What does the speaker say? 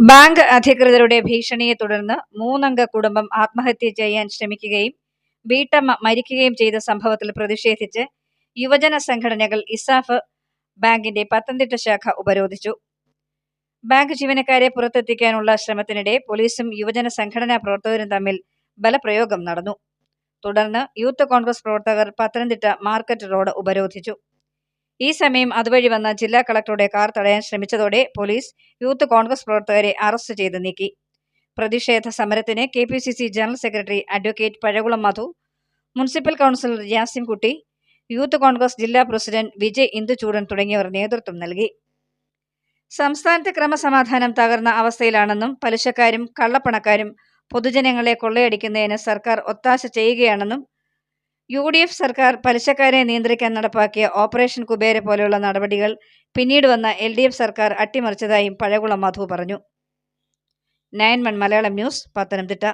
Bank അധികൃതരുടെ ഭീഷണിയെ തുടർന്ന് മൂന്നംഗ കുടുംബം ആത്മഹത്യ ചെയ്യാൻ ശ്രമിക്കുകയും വീട്ടമ്മ മരിക്കുകയും ചെയ്ത സംഭവത്തിൽ പ്രതിഷേധിച്ച് യുവജന സംഘടനകൾ ഇസാഫ് ബാങ്കിന്റെ പത്തനംതിട്ട ശാഖ ഉപരോധിച്ചു. ബാങ്ക് ജീവനക്കാരെ പുറത്തെത്തിക്കാനുള്ള ശ്രമത്തിനിടെ പോലീസും യുവജന സംഘടനാ പ്രവർത്തകരും തമ്മിൽ ബലപ്രയോഗം നടന്നു. തുടർന്ന് യൂത്ത് കോൺഗ്രസ് പ്രവർത്തകർ പത്തനംതിട്ട മാർക്കറ്റ് റോഡ് ഉപരോധിച്ചു. ഈ സമയം അതുവഴി വന്ന ജില്ലാ കളക്ടറുടെ കാർ തടയാൻ ശ്രമിച്ചതോടെ പോലീസ് യൂത്ത് കോൺഗ്രസ് പ്രവർത്തകരെ അറസ്റ്റ് ചെയ്ത് നീക്കി. പ്രതിഷേധ സമരത്തിന് K P C C general secretary advocate Pazhakulam Madhu municipal councillor Yasinkutty youth Congress ജില്ലാ പ്രസിഡന്റ് വിജയ് ഇന്ദുചൂടൻ തുടങ്ങിയവർ നേതൃത്വം നൽകി. സംസ്ഥാനത്തെ ക്രമസമാധാനം തകർന്ന അവസ്ഥയിലാണെന്നും പലിശക്കാരും കള്ളപ്പണക്കാരും പൊതുജനങ്ങളെ കൊള്ളയടിക്കുന്നതിന് സർക്കാർ ഒത്താശ ചെയ്യുകയാണെന്നും യു ഡി എഫ് സർക്കാർ പലിശക്കാരെ നിയന്ത്രിക്കാൻ നടപ്പാക്കിയ ഓപ്പറേഷൻ കുബേര പോലെയുള്ള നടപടികൾ പിന്നീട് വന്ന എൽ ഡി എഫ് സർക്കാർ അട്ടിമറിച്ചതായും പഴകുളം മധു പറഞ്ഞു. നയൻ മൺ മലയാളം ന്യൂസ് പത്തനംതിട്ട.